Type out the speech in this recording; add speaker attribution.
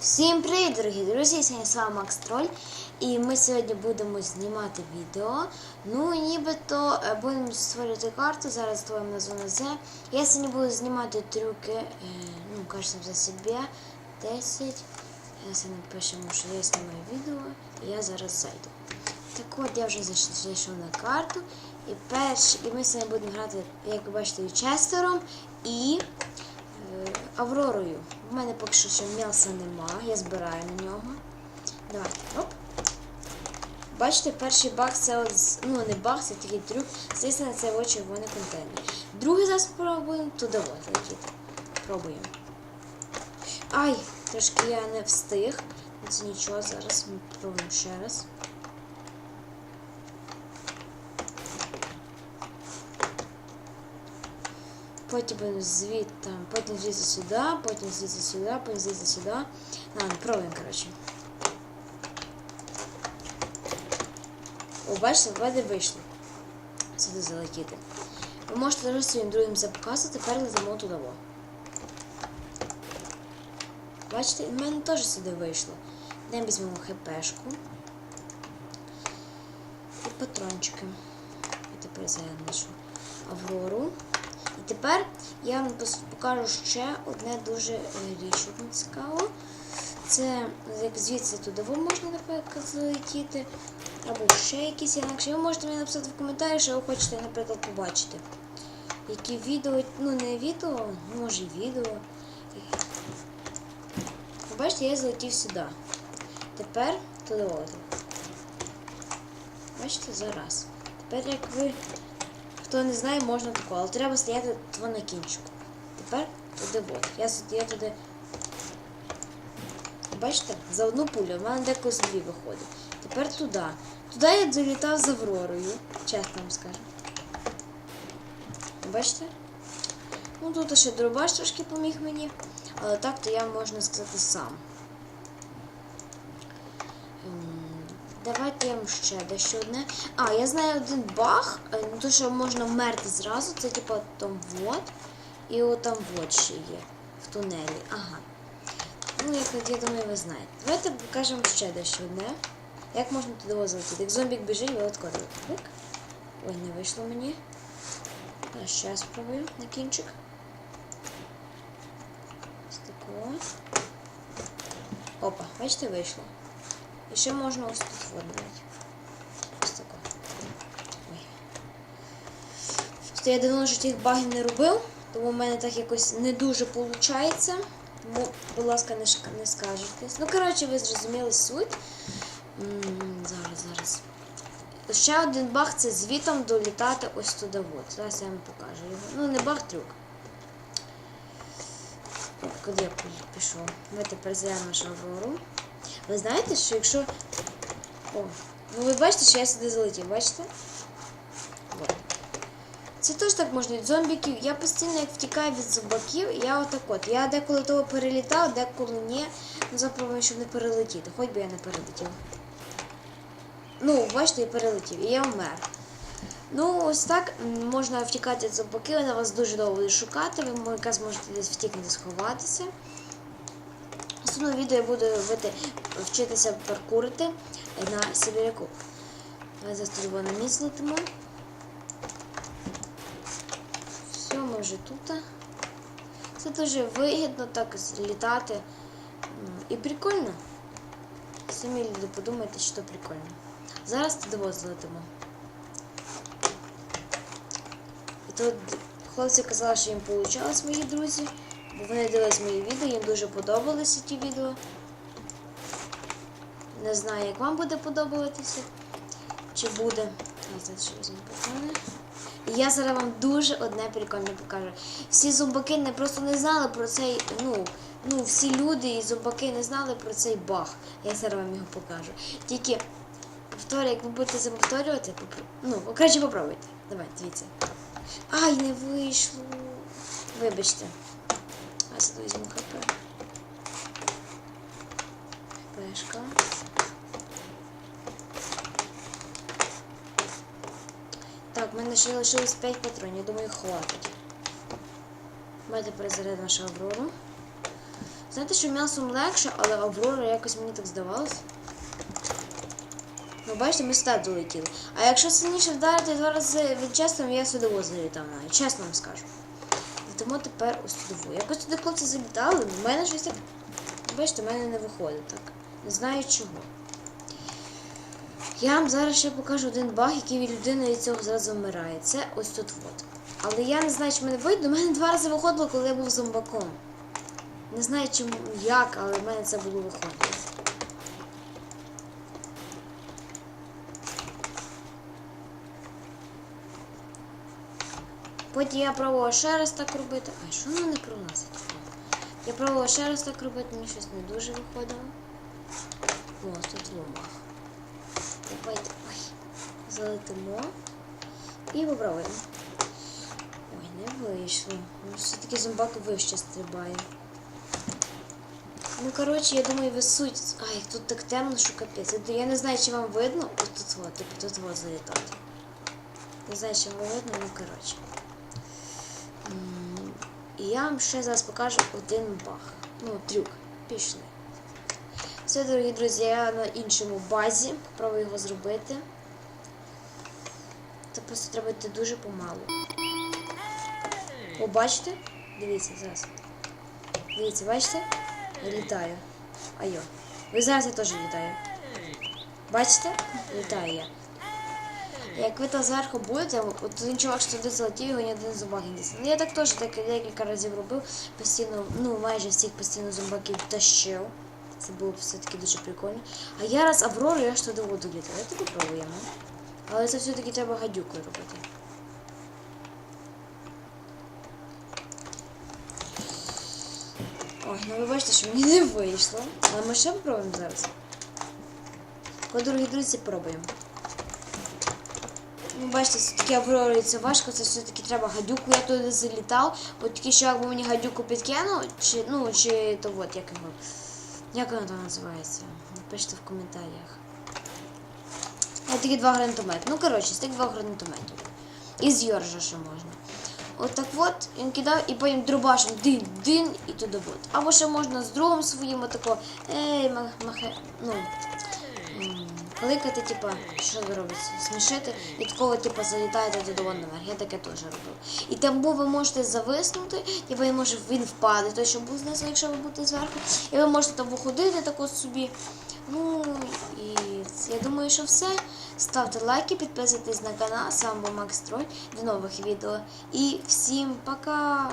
Speaker 1: Всім привіт, дорогі друзі! Сьогодні з вами Макс Троль. І ми сьогодні будемо знімати відео. Ну, нібито е, будемо створювати карту. Зараз створимо на зону З. Я сьогодні буду знімати трюки, е, ну, кажется, за себе. 10. Зараз напишемо, що я знімаю відео, і я зараз зайду. Так от я вже зайшов на карту. І перш, і ми сьогодні будемо грати, як ви бачите, Честером і е, Авророю. У мене поки що ще м'яса нема, я збираю на нього. Давайте. Оп. Бачите, перший баг це от, ну не баг, це такий трюк. Звісно, це в червоний контейнер. Другий зараз спробуємо туди от летіти. Пробуємо. Ай, трошки я не встиг. Ну, Це нічого, зараз ми пробуємо ще раз. Потім звідти, потім звідси сюди, потім звідси сюди, потім звідси сюди. Ладно, пробуємо, коротше. О, бачите, в мене вийшло. Сюди залетіти. Ви можете даже своїм другим це показувати, тепер летимо туди. Бачите, в мене теж сюди вийшло. Не візьмемо хпшку. І патрончики. І тепер зайдемо нашу Аврору. І тепер я вам покажу ще одне дуже е, річ, одну цікаву. Це як звідси туди ви можна наприклад залетіти. Або ще якісь інакше. Ви можете мені написати в коментарі, що ви хочете, наприклад, побачити. Які відео, ну не відео, може відео. Бачите, я залетів сюди. Тепер туди. Бачите, зараз. Тепер як ви Хто не знає, можна тако, але треба стояти тво на кінчику. Тепер туди от. Я, я туди. Бачите, за одну пулю, в мене деколи з дві виходить. Тепер туди. Туди я залітав з Авророю, чесно вам скажу. Бачите? Ну тут ще дробаш трошки поміг мені, але так то я можна сказати сам. Давайте я вам ще дещо одне. А, я знаю один баг, е, ну то що можна вмерти зразу, це типу там вот. І от там вот ще є. В тунелі. Ага. Ну, як я думаю, ви знаєте. Давайте покажемо ще дещо одне. Як можна туди залетіти? Як зомбік біжить, ви отколи. Так. Ой, не вийшло мені. А ще спробую на кінчик. Ось такого. Опа, бачите, вийшло. І ще можна ось тут. Просто я давно вже тих багів не робив, тому в мене так якось не дуже виходить. Тому, будь ласка, не, не скажетесь. Ну, коротше, ви зрозуміли суть. М, Зараз, зараз. Ще один баг це звітом долітати ось туди. От. Зараз я вам покажу його. Ну, не баг, трюк. Куди я пішов? Ми тепер зайдемо нашу Аврору. Ви знаєте, що якщо. О, ну ви бачите, що я сюди залетів, бачите? От. Це теж так можна від зомбіків. Я постійно як втікаю від зомбаків, я отак от. Я деколи того перелітав, деколи ні. Ну запробую, щоб не перелетіти. Хоч би я не перелетів. Ну, бачите, я перелетів. І я вмер. Ну, ось так можна втікати від зомбаків, вони вас дуже довго шукати, ви якраз можете десь втікнути, сховатися. В наступному відео я буду робити, вчитися паркурити на Сибіряку. На місць летимо. Все, ми вже тут. Це дуже вигідно так літати. І прикольно. Самі люди подумайте, що прикольно. Зараз туди злетимо. І тут хлопці казали, що їм вийшло, мої друзі. Бо вони дивились мої відео, їм дуже подобалися ті відео. Не знаю, як вам буде подобатися. Чи буде. І я зараз вам дуже одне прикольне покажу. Всі зомбаки не просто не знали про цей, ну, ну, всі люди і зомбаки не знали про цей баг. Я зараз вам його покажу. Тільки повторюю, як ви будете це повторювати, ну, краще попробуйте. Давай, дивіться. Ай, не вийшло. Вибачте. Візьму хп. Пешка. Так, в мене ще лишилось 5 патронів, я думаю, хватить. Ми тепер зарядимо нашу Аврору. Знаєте, що м'ясом легше, але Аврора якось мені так здавалось. Ну, бачите, ми сюди долетіли. А якщо сильніше вдарити два рази від чесно, я сюди ось залітав навіть, чесно вам скажу. Летимо тепер у судову. Якось туди хлопці залітали, в мене щось так. Бачите, в мене не виходить так. Не знаю чого. Я вам зараз ще покажу один баг, який від людини від цього зразу вмирає. Це ось тут от. Але я не знаю, чи мене вийде. У мене два рази виходило, коли я був зомбаком. Не знаю чому як, але в мене це було виходило. Потім я пробувала ще раз так робити. А що воно не пролазить? Я пробувала ще раз так робити, мені щось не дуже виходило. О, тут ломах. Давайте ой, залетимо і попробуємо. Ой, не вийшло. Все-таки зомбак вище стрибає. Ну, коротше, я думаю, ви суть. Ай, тут так темно, що капець. Я- не знаю, чи вам видно. Ось тут типу, тут вот залітати. Не знаю, чи вам видно, ну коротше. Я вам ще зараз покажу один баг. Ну, трюк. Пішли. Все, дорогі друзі, я на іншому базі. Попробую його зробити. Це просто треба йти дуже помалу. О, бачите? Дивіться зараз. Дивіться, бачите? Я літаю. Айо. Ви зараз я теж літаю. Бачите? Літаю я. Як ви там зверху будете, от один чувак, що туди залетів, його ні один зубак не. Ну я так теж так декілька разів робив, постійно, ну майже всіх постійно зомбаків тащив. Це було все-таки дуже прикольно. А я раз Аврору, я ж туди воду літаю. Давайте попробуємо. Але це все-таки треба гадюкою робити. Ой, ну ви бачите, що мені не вийшло. Але ми ще попробуємо зараз. Коли, дорогі друзі, пробуємо. Ну, бачите, все-таки Аврорі це важко, це все-таки треба гадюку. Я туди залітав. От тільки що якби мені гадюку підкинув, чи, ну, чи то от, як його. Як воно там називається? Напишіть в коментарях. От такі два гранатомети. Ну, коротше, з тих двох гранатометів. І з Йоржа ще можна. От так от він кидав і потім дробашем дин-дин і туди от. Або ще можна з другом своїм отако, ей, махе, ну, кликати, типа, що робите, смішити, і такого, типу, залітаєте вон наверх. Я таке теж робив. І там був ви можете зависнути, і ви може він впаде, той, що був знизу, якщо ви будете зверху. І ви можете там виходити так от собі. Ну і я думаю, що все. Ставте лайки, підписуйтесь на канал. Сам був Макс Троль. До нових відео. І всім пока!